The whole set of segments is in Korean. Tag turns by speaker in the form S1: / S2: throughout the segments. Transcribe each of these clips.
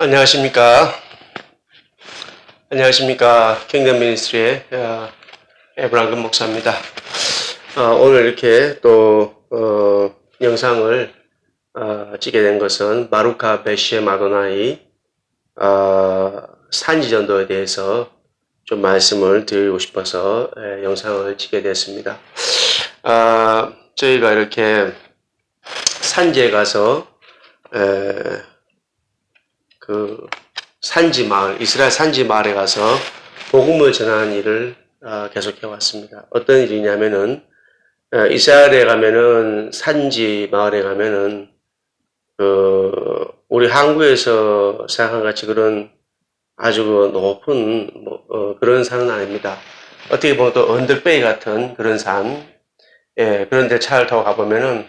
S1: 안녕하십니까. 안녕하십니까. 킹덤 미니스트리의 어, 에브랑금 목사입니다. 어, 오늘 이렇게 또, 어, 영상을, 어, 찍게 된 것은 마루카 베시의 마도나이, 어, 산지전도에 대해서 좀 말씀을 드리고 싶어서 에, 영상을 찍게 됐습니다. 아, 저희가 이렇게 산지에 가서, 에, 그 산지 마을, 이스라엘 산지 마을에 가서 복음을 전하는 일을 어, 계속해 왔습니다. 어떤 일이냐면은 어, 이스라엘에 가면은 산지 마을에 가면은 그 우리 한국에서 생각한 같이 그런 아주 그 높은 뭐, 어, 그런 산은 아닙니다. 어떻게 보면 또 언덕배기 같은 그런 산, 예, 그런데 차를 타고 가보면은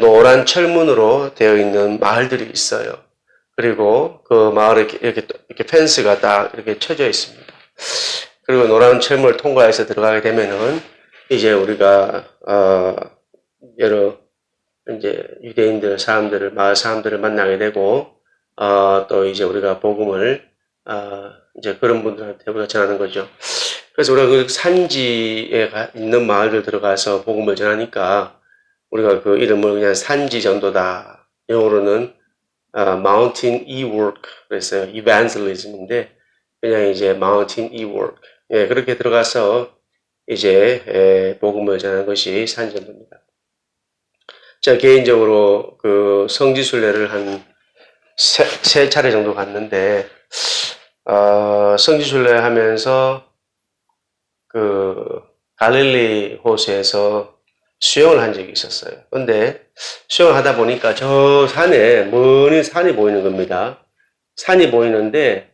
S1: 노란 철문으로 되어 있는 마을들이 있어요. 그리고 그 마을에 이렇게, 이렇게, 펜스가 딱 이렇게 쳐져 있습니다. 그리고 노란 철문을 통과해서 들어가게 되면은 이제 우리가, 어, 여러 이제 유대인들, 사람들을, 마을 사람들을 만나게 되고, 어, 또 이제 우리가 복음을, 어, 이제 그런 분들한테 우리가 전하는 거죠. 그래서 우리가 그 산지에 가- 있는 마을들 들어가서 복음을 전하니까 우리가 그 이름을 그냥 산지 전도다. 영어로는 아, Mountain E-Work 그랬어요. Evangelism인데 그냥 이제 Mountain E-Work 예, 그렇게 들어가서 이제 에, 복음을 전하는 것이 산전도입니다. 제가 개인적으로 그 성지순례를 한 세, 세 차례 정도 갔는데 어, 성지순례 하면서 그 갈릴리 호수에서 수영을 한 적이 있었어요. 근데 수영을 하다 보니까 저 산에 멀리 산이 보이는 겁니다. 산이 보이는데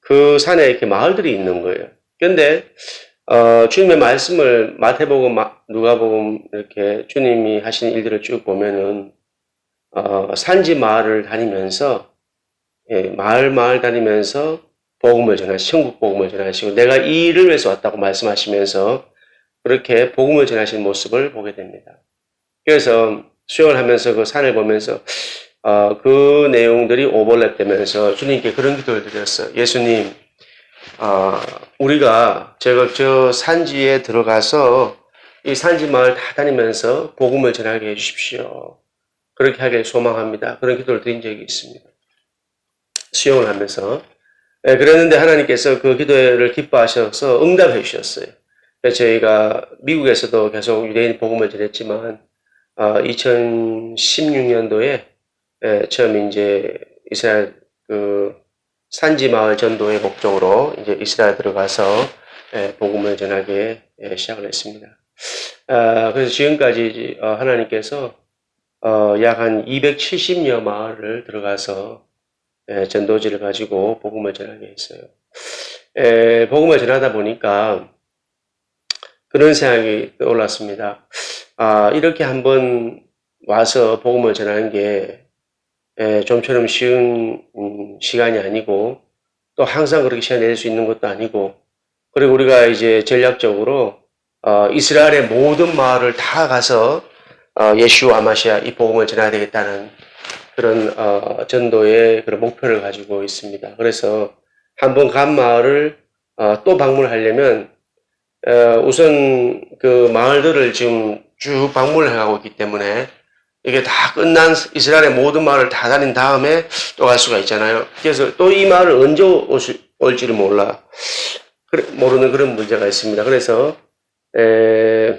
S1: 그 산에 이렇게 마을들이 있는 거예요. 근데 어, 주님의 말씀을 마태복음, 마- 누가복음 이렇게 주님이 하신 일들을 쭉 보면은 어, 산지 마을을 다니면서 예, 마을 마을 다니면서 복음을 전하시, 천국 복음을 전하시고 내가 이 일을 위해서 왔다고 말씀하시면서 그렇게 복음을 전하시는 모습을 보게 됩니다. 그래서 수영을 하면서 그 산을 보면서 어, 그 내용들이 오버랩되면서 주님께 그런 기도를 드렸어요. 예수님, 어, 우리가 제가 저 산지에 들어가서 이 산지 마을 다 다니면서 복음을 전하게 해주십시오. 그렇게 하길 소망합니다. 그런 기도를 드린 적이 있습니다. 수영을 하면서. 예, 그랬는데 하나님께서 그 기도를 기뻐하셔서 응답해 주셨어요. 저희가 미국에서도 계속 유대인 복음을 전했지만, 어, 2016년도에 처음 이제 이스라엘 그 산지 마을 전도의 목적으로 이제 이스라엘 들어가서 예, 복음을 전하게 예, 시작을 했습니다. 아, 그래서 지금까지 어, 하나님께서 어, 약한 270여 마을을 들어가서 예, 전도지를 가지고 복음을 전하게 했어요. 예, 복음을 전하다 보니까 그런 생각이 떠올랐습니다. 아, 이렇게 한번 와서 복음을 전하는 게 예, 좀처럼 쉬운 음, 시간이 아니고 또 항상 그렇게 시간 낼 수 있는 것도 아니고 그리고 우리가 이제 전략적으로 어, 이스라엘의 모든 마을을 다 가서 어, 예슈 아마시아 이 복음을 전해야 되겠다는 그런 어, 전도의 그런 목표를 가지고 있습니다. 그래서 한번 간 마을을 어, 또 방문하려면 어, 우선 그 마을들을 지금 쭉 방문을 해가고 있기 때문에 이게 다 끝난 이스라엘의 모든 마을을 다 다닌 다음에 또 갈 수가 있잖아요. 그래서 또 이 마을을 언제 올지를 몰라. 모르는 그런 문제가 있습니다. 그래서, 에,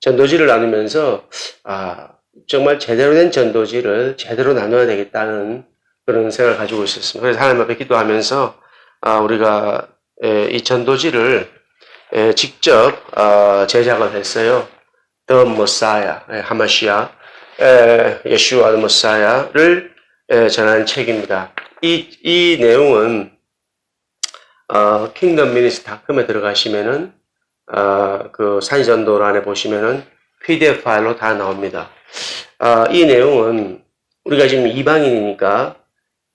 S1: 전도지를 나누면서, 아, 정말 제대로 된 전도지를 제대로 나눠야 되겠다는 그런 생각을 가지고 있었습니다. 그래서 하나님 앞에 기도하면서, 아, 우리가, 에, 이 전도지를 에, 직접, 어, 제작을 했어요. The Messiah, 예, 하마시아, 의 모사야를 에, 전하는 책입니다. 이, 이 내용은 어, 킹덤 미니스트닷컴에 들어가시면은 어, 그 산전도 안에 보시면은 PDF 파일로 다 나옵니다. 아, 이 내용은 우리가 지금 이방인이니까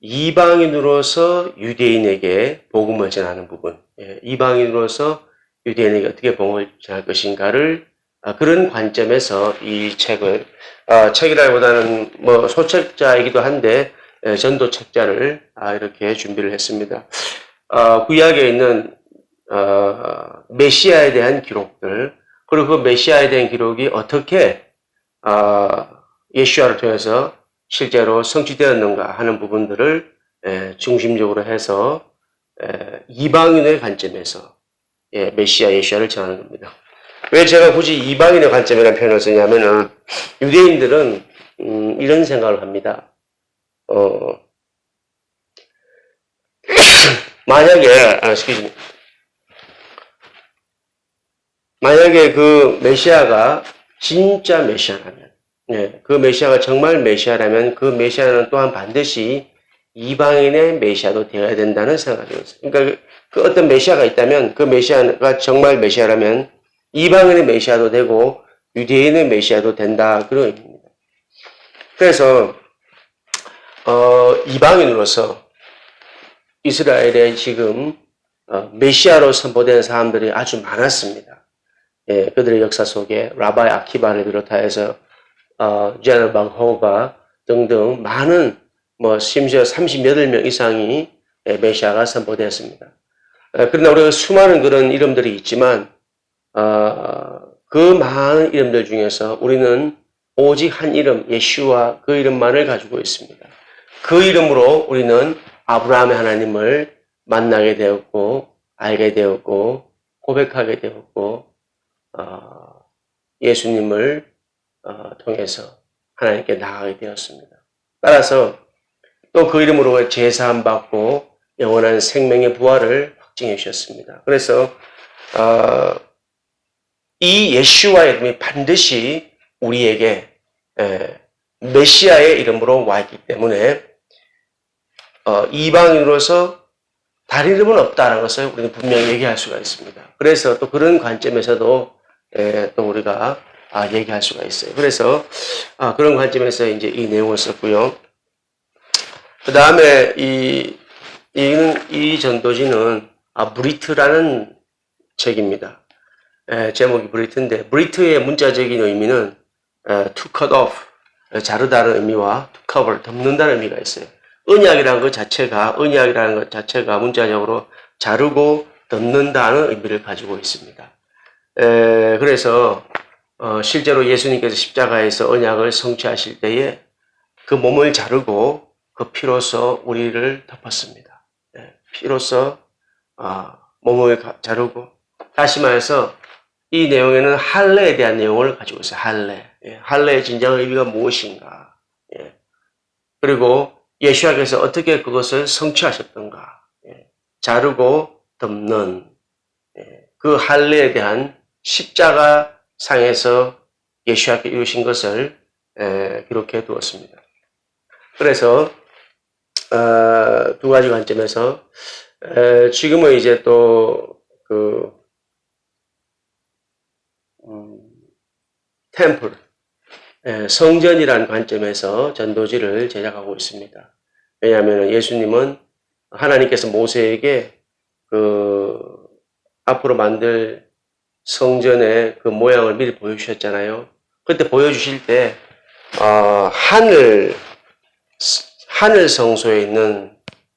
S1: 이방인으로서 유대인에게 복음을 전하는 부분, 예, 이방인으로서 유대인에게 어떻게 복음을 전할 것인가를 아, 그런 관점에서 이 책을 아, 책이라기보다는 뭐 소책자이기도 한데 에, 전도 책자를 아, 이렇게 준비를 했습니다. 어, 구약에 있는 어, 메시아에 대한 기록들 그리고 그 메시아에 대한 기록이 어떻게 어, 예수아를 통해서 실제로 성취되었는가 하는 부분들을 에, 중심적으로 해서 에, 이방인의 관점에서 예, 메시아 예수아를 전하는 겁니다. 왜 제가 굳이 이방인의 관점이라는 표현을 쓰냐면은 유대인들은 음, 이런 생각을 합니다. 어, 만약에 아, me. 만약에 그 메시아가 진짜 메시아라면, 예, 그 메시아가 정말 메시아라면 그 메시아는 또한 반드시 이방인의 메시아도 되어야 된다는 생각이었어요. 그러니까 그, 그 어떤 메시아가 있다면 그 메시아가 정말 메시아라면 이방인의 메시아도 되고 유대인의 메시아도 된다 그런 의미입니다. 그래서 어, 이방인으로서 이스라엘에 지금 어, 메시아로 선포된 사람들이 아주 많았습니다. 예, 그들의 역사 속에 라바이 아키바를 비롯하여서 어, 제널 방호가 등등 많은 뭐 심지어 38명 이상이 예, 메시아가 선포되었습니다. 어, 그러나 우리가 수많은 그런 이름들이 있지만 어, 그 많은 이름들 중에서 우리는 오직 한 이름 예슈와 그 이름만을 가지고 있습니다. 그 이름으로 우리는 아브라함의 하나님을 만나게 되었고 알게 되었고 고백하게 되었고 어, 예수님을 어, 통해서 하나님께 나아가게 되었습니다. 따라서 또 그 이름으로 제사함 받고 영원한 생명의 부활을 확증해 주셨습니다. 그래서 어, 이 예수와의 이름이 반드시 우리에게 에, 메시아의 이름으로 와 있기 때문에 어, 이방인으로서 다른 이름은 없다는 것을 우리는 분명히 얘기할 수가 있습니다. 그래서 또 그런 관점에서도 에, 또 우리가 아, 얘기할 수가 있어요. 그래서 아, 그런 관점에서 이제 이 내용을 썼고요. 그 다음에 이, 이, 이 전도지는 아, 브리트라는 책입니다. 에, 제목이 브리트인데 브리트의 문자적인 의미는 에, to cut off 자르다는 의미와 to cover 덮는다는 의미가 있어요. 언약이라는 것 자체가 언약이라는 것 자체가 문자적으로 자르고 덮는다는 의미를 가지고 있습니다. 에, 그래서 어, 실제로 예수님께서 십자가에서 언약을 성취하실 때에 그 몸을 자르고 그 피로서 우리를 덮었습니다. 예, 피로서 아, 몸을 가- 자르고 다시 말해서 이 내용에는 할례에 대한 내용을 가지고 있어요. 할례. 예, 할례의 진정한 의미가 무엇인가? 예. 그리고 예수님께서 어떻게 그것을 성취하셨던가? 예, 자르고 덮는 예, 그 할례에 대한 십자가 상에서 예수님께 이루신 것을 에, 기록해 두었습니다. 그래서 어, 두 가지 관점에서 에, 지금은 이제 또그 음, 템플 에, 성전이라는 관점에서 전도지를 제작하고 있습니다. 왜냐하면 예수님은 하나님께서 모세에게 그 앞으로 만들 성전의 그 모양을 미리 보여주셨잖아요. 그때 보여주실 때 어, 하늘 하늘 성소에 있는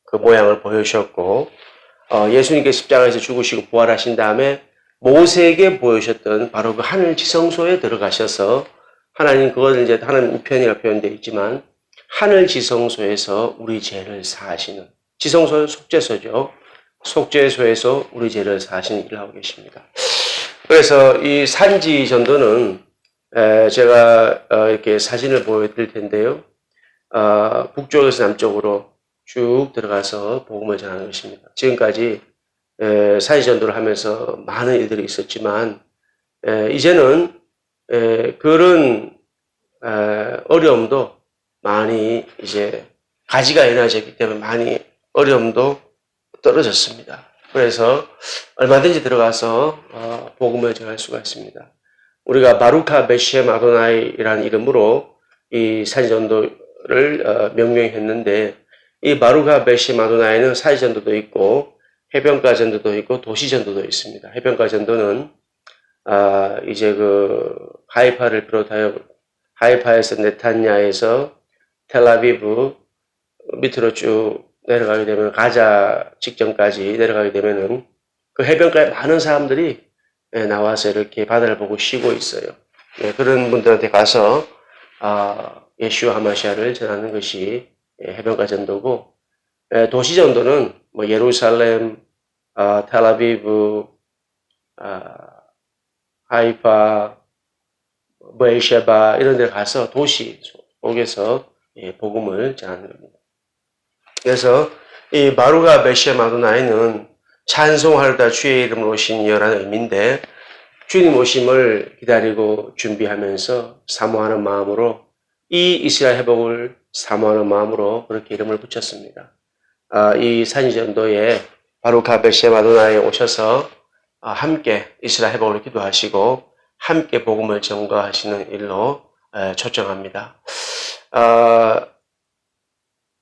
S1: 그 모양을 보여주셨고 어, 예수님께 십자가에서 죽으시고 부활하신 다음에 모세에게 보여주셨던 바로 그 하늘 지성소에 들어가셔서 하나님 그것을 이제 하나님 우편이라 표현되어 있지만 하늘 지성소에서 우리 죄를 사하시는 지성소는 속죄소죠. 속죄소에서 우리 죄를 사하시는 일을 하고 계십니다. 그래서 이 산지 전도는 에, 제가 어, 이렇게 사진을 보여드릴 텐데요. 어, 북쪽에서 남쪽으로 쭉 들어가서 복음을 전하는 것입니다. 지금까지 에, 산지 전도를 하면서 많은 일들이 있었지만 에, 이제는 에, 그런 에, 어려움도 많이 이제 가지가 연화졌기 때문에 많이 어려움도 떨어졌습니다. 그래서 얼마든지 들어가서 어, 복음을 전할 수가 있습니다. 우리가 바루카 베시엠 아도나이라는 이름으로 이 사지전도 를 어, 명명했는데 이 바루카 베시엠 아도나이는 사지전도도 있고 해변가 전도도 있고 도시 전도도 있습니다. 해변가 전도는 아, 이제 그 하이파를 비롯하여 하이파에서 네타냐에서 텔라비브 밑으로 쭉 내려가게 되면 가자 직전까지 내려가게 되면은 그 해변가에 많은 사람들이 예, 나와서 이렇게 바다를 보고 쉬고 있어요. 예, 그런 분들한테 가서 아, 예슈아 하마시아를 전하는 것이 예, 해변가 전도고 예, 도시 전도는 뭐 예루살렘, 아, 텔아비브, 아, 하이파, 베이셰바 이런 데 가서 도시 속에서 예, 복음을 전하는 겁니다. 그래서 이 마루가 베시마도나이는 찬송하려다 주의 이름으로 오신 이라는 의미인데 주님 오심을 기다리고 준비하면서 사모하는 마음으로 이 이스라엘 회복을 사모하는 마음으로 그렇게 이름을 붙였습니다. 아, 이 산지전도에 바루카 베시마도나에 오셔서 아, 함께 이스라엘 회복을 기도하시고 함께 복음을 전가하시는 일로 에, 초청합니다. 아,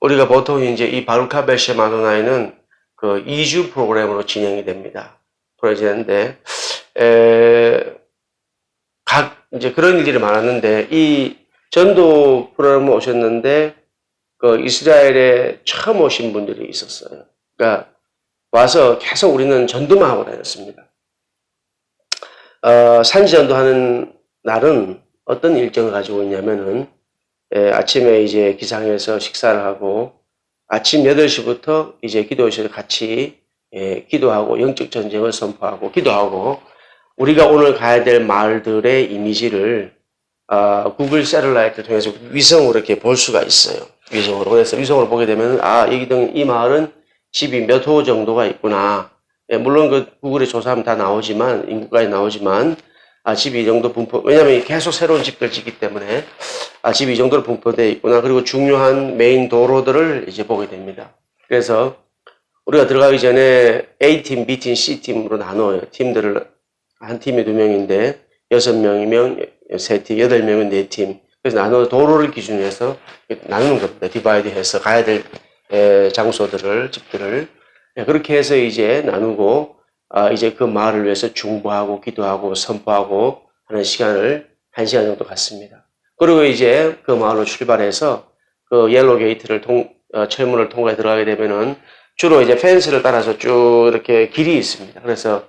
S1: 우리가 보통 이제 이 바루카 베시마도나에는 그 2주 프로그램으로 진행이 됩니다. 프로젝트인데 에, 각 이제 그런 일들이 많았는데 이 전도 프로그램 오셨는데 그 이스라엘에 처음 오신 분들이 있었어요. 그러니까 와서 계속 우리는 전도만 하고 다녔습니다. 어, 산지 전도하는 날은 어떤 일정을 가지고 있냐면은 에, 아침에 이제 기상해서 식사를 하고 아침 8시부터 이제 기도실에 같이 예, 기도하고 영적 전쟁을 선포하고 기도하고 우리가 오늘 가야 될 마을들의 이미지를 아, 구글 셀룰라이트를 통해서 위성으로 이렇게 볼 수가 있어요. 위성으로. 그래서 위성으로 보게 되면 아, 여기 등 이 마을은 집이 몇 호 정도가 있구나. 예, 물론 그 구글에 조사하면 다 나오지만 인구까지 나오지만 아, 집이 이 정도 분포 왜냐하면 계속 새로운 집들 짓기 때문에 아, 집이 이 정도로 분포되어 있구나. 그리고 중요한 메인 도로들을 이제 보게 됩니다. 그래서 우리가 들어가기 전에 A팀, B팀, C팀으로 나눠요. 팀들을 한 팀에 두 명인데 여섯 명이면 세 팀, 여덟 명은 네 팀. 그래서 나눠 도로를 기준으로 해서 나누는 겁니다. 디바이드 해서 가야 될 에, 장소들을 집들을 예, 그렇게 해서 이제 나누고 아, 이제 그 마을을 위해서 중보하고 기도하고 선포하고 하는 시간을 한 시간 정도 갖습니다. 그리고 이제 그 마을로 출발해서 그 옐로 게이트를 통, 어, 철문을 통과해 들어가게 되면은 주로 이제 펜스를 따라서 쭉 이렇게 길이 있습니다. 그래서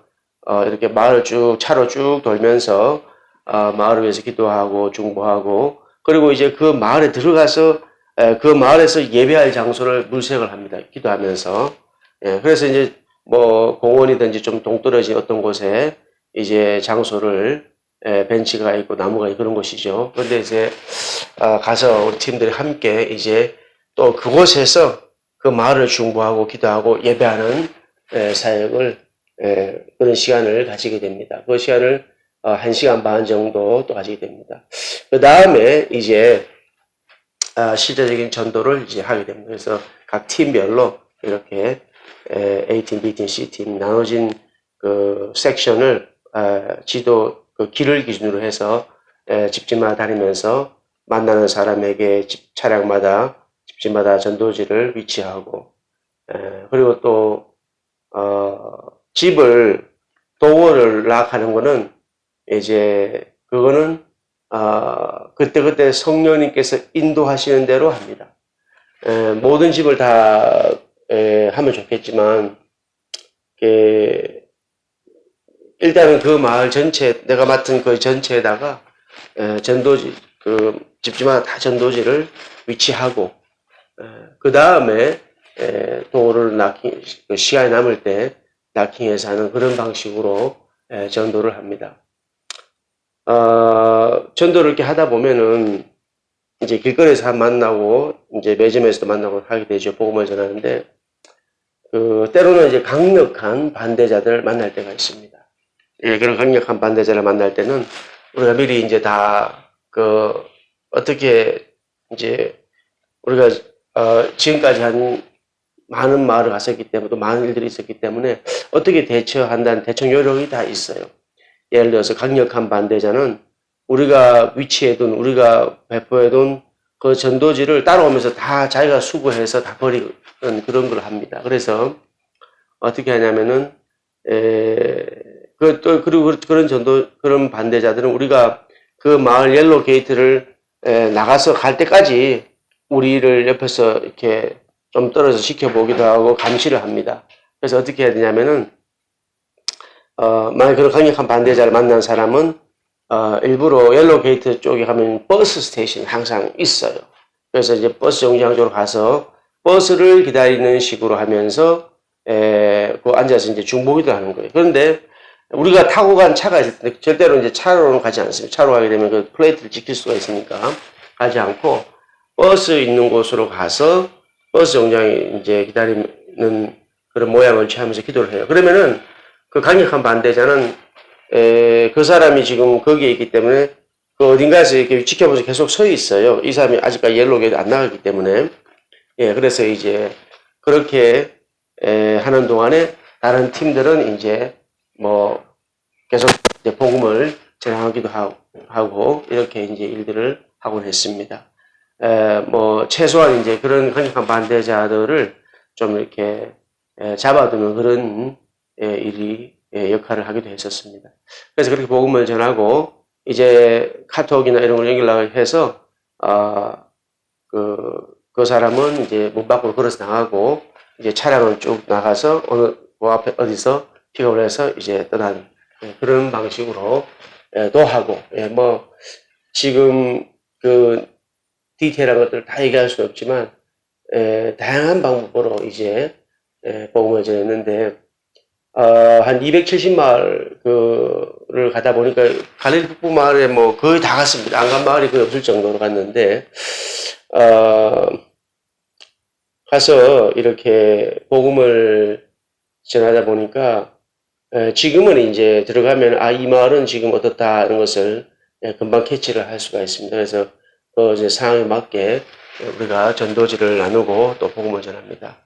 S1: 어, 이렇게 마을을 쭉 차로 쭉 돌면서 어, 마을을 위해서 기도하고 중보하고 그리고 이제 그 마을에 들어가서 에, 그 마을에서 예배할 장소를 물색을 합니다. 기도하면서 예, 그래서 이제 뭐 공원이든지 좀 동떨어진 어떤 곳에 이제 장소를 에, 벤치가 있고 나무가 있고 그런 곳이죠. 그런데 이제 아, 가서 우리 팀들이 함께 이제 또 그곳에서 그 마을을 중보하고 기도하고 예배하는 에, 사역을 에, 그런 시간을 가지게 됩니다. 그 시간을 어, 한 시간 반 정도 또 가지게 됩니다. 그 다음에 이제 아, 실제적인 전도를 이제 하게 됩니다. 그래서 각 팀별로 이렇게 에, A팀, B팀, C팀 나눠진 그 섹션을 아, 지도 그 길을 기준으로 해서 에, 집집마다 다니면서 만나는 사람에게 집 차량마다 집집마다 전도지를 위치하고 에, 그리고 또 어, 집을 도어를 락하는 거는 이제 그거는 아, 그때그때 성령님께서 인도하시는 대로 합니다. 에, 모든 집을 다 에, 하면 좋겠지만 에, 일단은 그 마을 전체 내가 맡은 그 전체에다가 에, 전도지 그 집집마다 다 전도지를 위치하고 그 다음에 도를 낚킹 그 시간이 남을 때 낚킹해서 하는 그런 방식으로 에, 전도를 합니다. 어, 전도를 이렇게 하다 보면은 이제 길거리에서 만나고 이제 매점에서도 만나고 하게 되죠. 복음을 전하는데 그 때로는 이제 강력한 반대자들을 만날 때가 있습니다. 예, 그런 강력한 반대자를 만날 때는 우리가 미리 이제 다 그 어떻게 이제 우리가 어, 지금까지 한 많은 마을을 갔었기 때문에 또 많은 일들이 있었기 때문에 어떻게 대처한다는 대처 요령이 다 있어요. 예를 들어서 강력한 반대자는 우리가 위치해둔 우리가 배포해둔 그 전도지를 따라오면서 다 자기가 수거해서 다 버리는 그런 걸 합니다. 그래서 어떻게 하냐면은 에 그 또 그리고 그런 전도 그런 반대자들은 우리가 그 마을 옐로 게이트를 에, 나가서 갈 때까지 우리를 옆에서 이렇게 좀 떨어져 지켜보기도 하고 감시를 합니다. 그래서 어떻게 해야 되냐면은 어, 만약 그런 강력한 반대자를 만난 사람은 어, 일부러 옐로우 게이트 쪽에 가면 버스 스테이션이 항상 있어요. 그래서 이제 버스 정류장 쪽으로 가서 버스를 기다리는 식으로 하면서 에, 그 앉아서 이제 중보기도 하는 거예요. 그런데 우리가 타고 간 차가 있을 때 절대로 이제 차로는 가지 않습니다. 차로 가게 되면 그 플레이트를 지킬 수가 있으니까 가지 않고 버스 있는 곳으로 가서 버스 정류장에 이제 기다리는 그런 모양을 취하면서 기도를 해요. 그러면은 그 강력한 반대자는 에, 그 사람이 지금 거기에 있기 때문에 그 어딘가에서 이렇게 지켜보면서 계속 서 있어요. 이 사람이 아직까지 옐로우게이트 안 나가기 때문에 예, 그래서 이제 그렇게 에, 하는 동안에 다른 팀들은 이제 뭐 계속 이제 복음을 전하기도 하고, 이렇게 이제 일들을 하곤 했습니다. 에, 뭐 최소한 이제 그런 강력한 반대자들을 좀 이렇게 에, 잡아두는 그런 에, 일이 에, 역할을 하기도 했었습니다. 그래서 그렇게 복음을 전하고 이제 카톡이나 이런 걸 연결해서 아, 그, 그 사람은 이제 문 밖으로 걸어서 나가고 이제 차량은 쭉 나가서 어느 그 앞에 어디서 픽업을 해서 이제 떠나는 예, 그런 방식으로 예, 도 하고 예, 뭐 지금 그 디테일한 것들 다 얘기할 수는 없지만 예, 다양한 방법으로 이제 예, 복음을 전했는데 어, 한 270마을 그를 가다 보니까 갈릴리 북부 마을에 뭐 거의 다 갔습니다. 안 간 마을이 거의 없을 정도로 갔는데 어, 가서 이렇게 복음을 전하다 보니까 에, 지금은 이제 들어가면 아 이 마을은 지금 어떻다 이런 것을 예, 금방 캐치를 할 수가 있습니다. 그래서 그 이제 상황에 맞게 우리가 전도지를 나누고 또 복음을 전합니다.